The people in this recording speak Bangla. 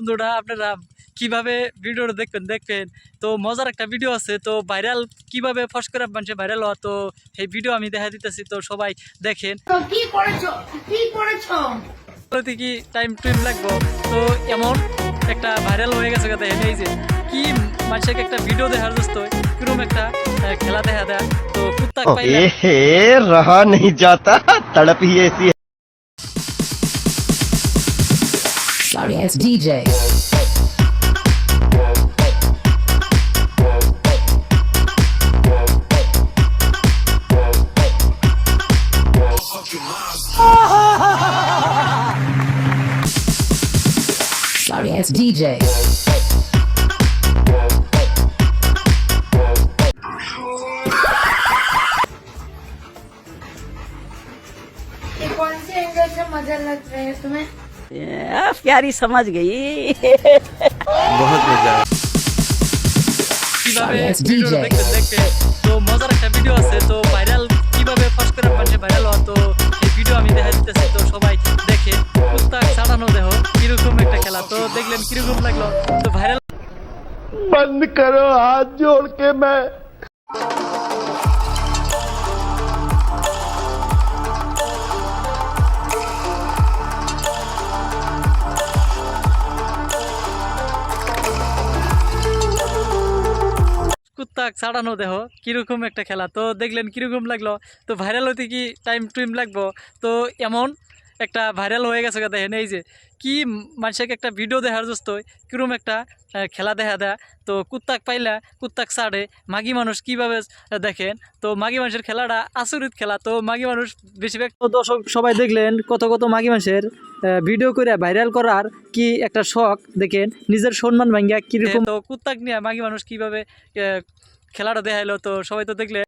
বন্ধুরা আপনারা কিভাবে ভিডিওটা দেখবেন দেখবেন তো মজার একটা ভিডিও আছে তো ভাইরাল কিভাবে ফস করে মানুষে ভাইরাল হওয়া তো এই ভিডিও আমি দেখা দিতেছি তো সবাই দেখেন তো কি করেছো কি করেছো বলতে কি টাইম টুইম লাগবো তো এমন একটা ভাইরাল হয়ে গেছে কথা এই যে কি মানুষকে একটা ভিডিও দেখার দোস্ত কিরকম একটা আহ, খেলা দেখা দেয় তো কুত্তা পাইলে ए रहा नहीं जाता तड़प ही ऐसी Sorry ass DJ. Sorry ass DJ. ये कौन से एंगल से मजा लग रहा है तुम्हें आ, प्यारी समझ गई কিভাবে Sorry, it's ভিডিওটা DJ দেখতে দেখতে তো মজার একটা ভিডিও আছে তো ভাইরাল কিভাবে ফাঁস করে মানুষে ভাইরাল হওয়া তো এই ভিডিও আমি দেখা দিতেছি তো সবাই দেখে কুত্তা ছাড়ানো দেহ কিরকম একটা খেলা তো দেখলেন কিরকম লাগলো তো ভাইরাল बंद करो हाथ जोड़ के मैं কুত্তা ছাড়ানো দেহ, কীরকম একটা খেলা? তো দেখলেন কীরকম লাগল? তো ভাইরাল হতে কি টাইম টুইম লাগবো? তো এমন একটা ভাইরাল হয়ে গেছে দেখেন, এই যে। কি মানুষকে একটা ভিডিও দেখার দোস্ত কীরকম একটা খেলা দেখা দেয়। তো কুত্তাক পাইলা, কুত্তাক ছাড়ে, মাগি মানুষ কীভাবে দেখেন। তো মাগি মানুষের খেলাটা আচরিত খেলা। তো মাগি মানুষ বেশিরভাগ তো দর্শক সবাই দেখলেন কত কত মাগি মানুষের ভিডিও করে ভাইরাল করার কি একটা শখ, দেখেন। নিজের সম্মান ভাঙ্গিয়া কীরকম তো কুত্তাক নিয়ে মাগি মানুষ কীভাবে খেলাটা দেখাইলো, তো সবাই তো দেখলে